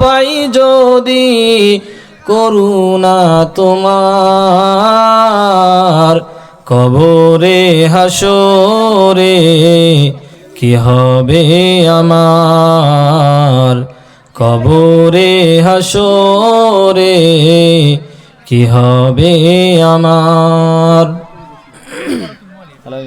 পাই যদি করুণা তোমার কবরে হাসরে কি হবে আমার? কবরে হাসরে কি হবে আমার?